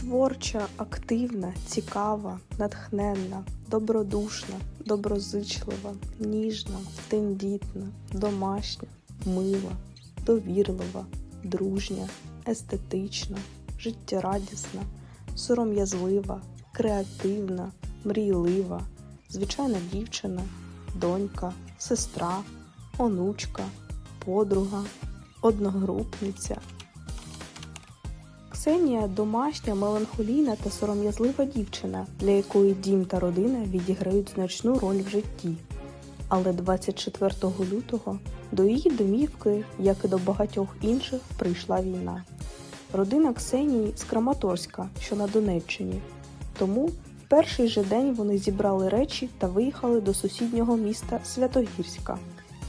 Творча, активна, цікава, натхненна, добродушна, доброзичлива, ніжна, тендітна, домашня, мила, довірлива, дружня, естетична, життєрадісна, сором'язлива, креативна, мрійлива, звичайна дівчина, донька, сестра, онучка, подруга, одногрупниця. Ксенія домашня, меланхолійна та сором'язлива дівчина, для якої дім та родина відіграють значну роль в житті. Але 24 лютого до її домівки, як і до багатьох інших, прийшла війна. Родина Ксенії з Краматорська, що на Донеччині. Тому в перший же день вони зібрали речі та виїхали до сусіднього міста Святогірська.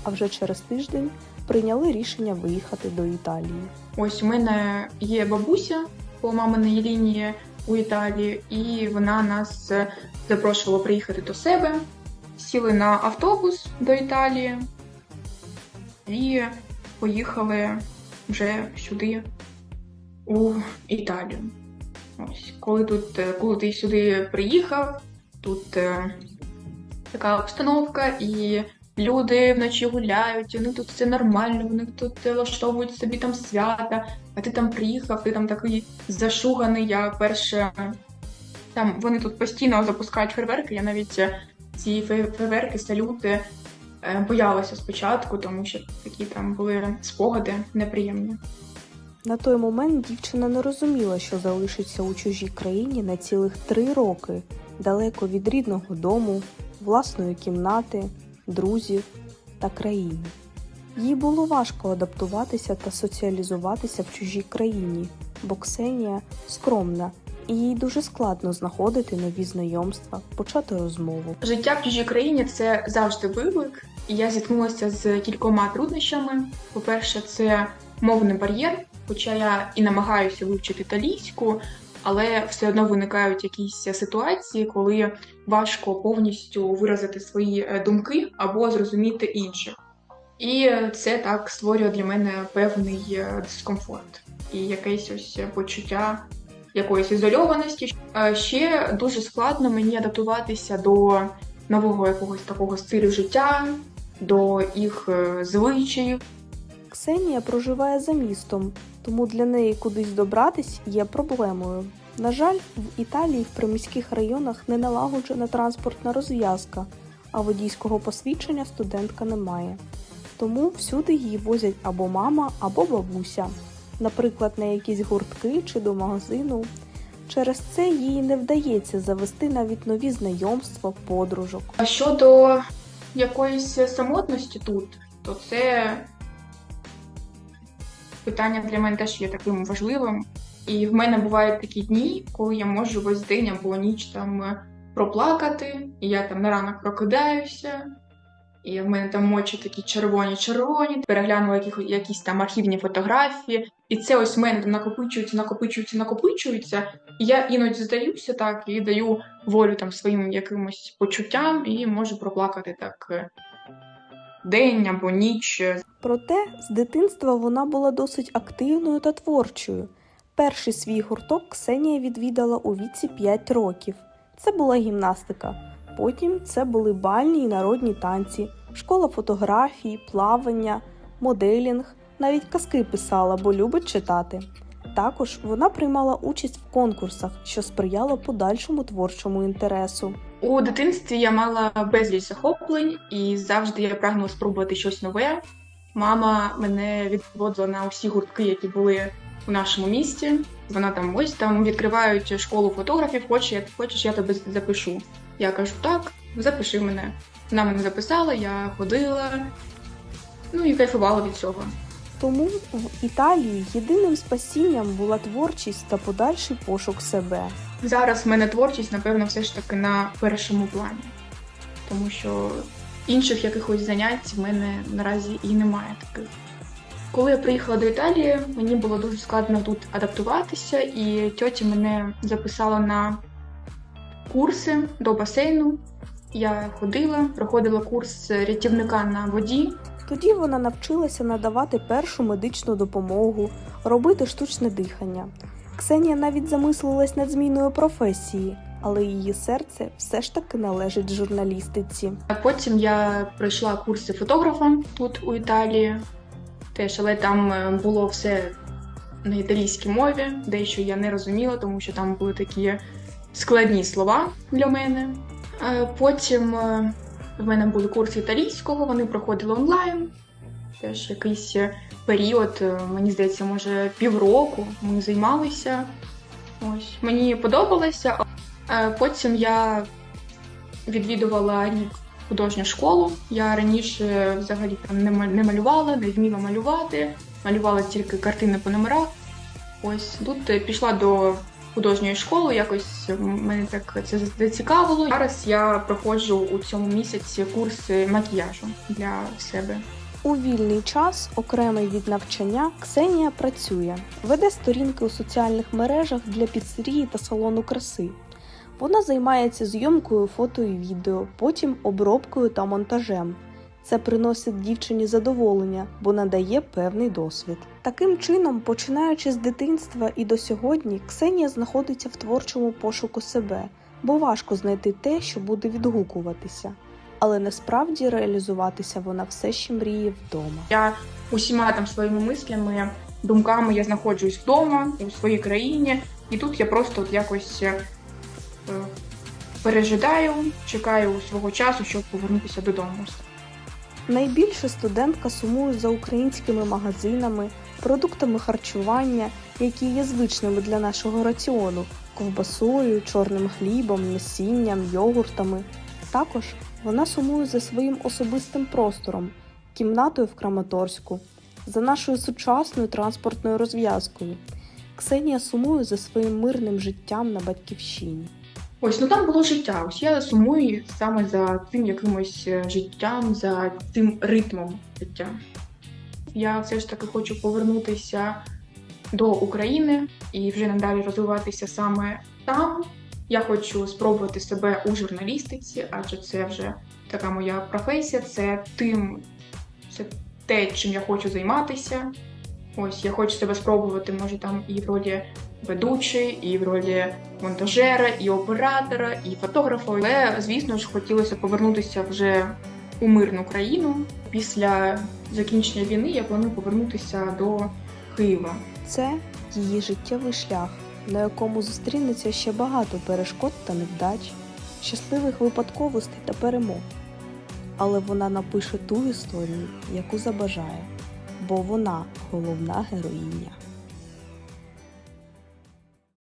А вже через тиждень прийняли рішення виїхати до Італії. Ось у мене є бабуся по маминій лінії у Італії, і вона нас е, запрошувала приїхати до себе. Сіли на автобус до Італії і поїхали вже сюди, у Італію. Ось, коли тут, е, коли ти сюди приїхав, тут е, така обстановка, і люди вночі гуляють, і ну тут все нормально, вони тут влаштовують собі там свята, а ти там приїхав, ти там такий зашуганий. Я перше там вони тут постійно запускають фейерверки. Я навіть е, ці фей- фейерверки, салюти е, боялася спочатку, тому що такі там були спогади неприємні. На той момент дівчина не розуміла, що залишиться у чужій країні на цілих три роки, далеко від рідного дому, власної кімнати, друзів та країни. Їй було важко адаптуватися та соціалізуватися в чужій країні, бо Ксенія скромна, і їй дуже складно знаходити нові знайомства, почати розмову. Життя в чужій країні це завжди виклик, я зіткнулася з кількома труднощами. По-перше, це мовний бар'єр, хоча я і намагаюся вивчити італійську, але все одно виникають якісь ситуації, коли важко повністю виразити свої е, думки або зрозуміти інших. І це так створює для мене певний е, дискомфорт і якесь ось почуття якоїсь ізольованості. Е, Ще дуже складно мені адаптуватися до нового якогось такого стилю життя, до їх звичаїв. Ксенія проживає за містом, тому для неї кудись добратись є проблемою. На жаль, в Італії в приміських районах не налагоджена транспортна розв'язка, а водійського посвідчення студентка не має. Тому всюди її возять або мама, або бабуся, наприклад, на якісь гуртки чи до магазину. Через це їй не вдається завести навіть нові знайомства, подружок. А щодо якоїсь самотності тут, то це питання для мене теж є таким важливим. І в мене бувають такі дні, коли я можу весь день або ніч там проплакати, і я там на ранок прокидаюся, і в мене там очі такі червоні-червоні, переглянула яких, якісь там архівні фотографії, і це ось в мене там накопичується, накопичується, накопичується. І я іноді здаюся так і даю волю там своїм якимось почуттям, і можу проплакати так е, день або ніч. Проте з дитинства вона була досить активною та творчою. Перший свій гурток Ксенія відвідала у віці 5 років. Це була гімнастика. Потім це були бальні і народні танці, школа фотографії, плавання, моделінг, навіть казки писала, бо любить читати. Також вона приймала участь в конкурсах, що сприяло подальшому творчому інтересу. У дитинстві я мала безліч захоплень, і завжди я прагнула спробувати щось нове. Мама мене відводила на усі гуртки, які були у нашому місті. Вона там ось там відкривають школу фотографів. Хочеш, я хочеш, я тебе запишу. Я кажу, так, запиши мене. Вона мене записала, я ходила, ну і кайфувала від цього. Тому в Італії єдиним спасінням була творчість та подальший пошук себе. Зараз в мене творчість, напевно, все ж таки на першому плані, тому що інших якихось занять в мене наразі і немає таких. Коли я приїхала до Італії, мені було дуже складно тут адаптуватися, і тьотя мене записала на курси до басейну. Я ходила, проходила курс рятівника на воді. Тоді вона навчилася надавати першу медичну допомогу, робити штучне дихання. Ксенія навіть замислилась над зміною професії, але її серце все ж таки належить журналістиці. А Потім я пройшла курси фотографа тут у Італії. Теж, але там е, було все на італійській мові, дещо я не розуміла, тому що там були такі складні слова для мене. Потім е, в мене були курси італійського, вони проходили онлайн. Теж якийсь е, період, е, мені здається, може півроку ми займалися. Ось мені подобалося. Е, Потім я відвідувала рік художню школу. Я раніше взагалі там не ма- не малювала, не вміла малювати, малювала тільки картини по номерах. Ось тут пішла до художньої школи, якось мене так це зацікавило. Зараз я проходжу у цьому місяці курси макіяжу для себе. У вільний час, окремий від навчання, Ксенія працює, веде сторінки у соціальних мережах для піцерії та салону краси. Вона займається зйомкою фото і відео, потім обробкою та монтажем. Це приносить дівчині задоволення, бо надає певний досвід. Таким чином, починаючи з дитинства і до сьогодні, Ксенія знаходиться в творчому пошуку себе, бо важко знайти те, що буде відгукуватися. Але насправді реалізуватися вона все ще мріє вдома. Я усіма там своїми мислями, думками я знаходжусь вдома у своїй країні, і тут я просто от якось е, е, пережидаю, чекаю свого часу, щоб повернутися додому. Найбільше студентка сумує за українськими магазинами, продуктами харчування, які є звичними для нашого раціону, ковбасою, чорним хлібом, насінням, йогуртами. Також вона сумує за своїм особистим простором, кімнатою в Краматорську, за нашою сучасною транспортною розв'язкою. Ксенія сумує за своїм мирним життям на батьківщині. Ось ну там було життя. Ось я сумую саме за тим якимось е, життям, за тим ритмом життя. Я все ж таки хочу повернутися до України і вже надалі розвиватися саме там. Я хочу спробувати себе у журналістиці, адже це вже така моя професія, це тим, це те, чим я хочу займатися. Ось я хочу себе спробувати, може там і в ролі ведучої, і в ролі монтажера, і оператора, і фотографа. Але, звісно ж, хотілося повернутися вже у мирну країну. Після закінчення війни я планую повернутися до Києва. Це її життєвий шлях, на якому зустрінеться ще багато перешкод та невдач, щасливих випадковостей та перемог. Але вона напише ту історію, яку забажає, бо вона головна героїня.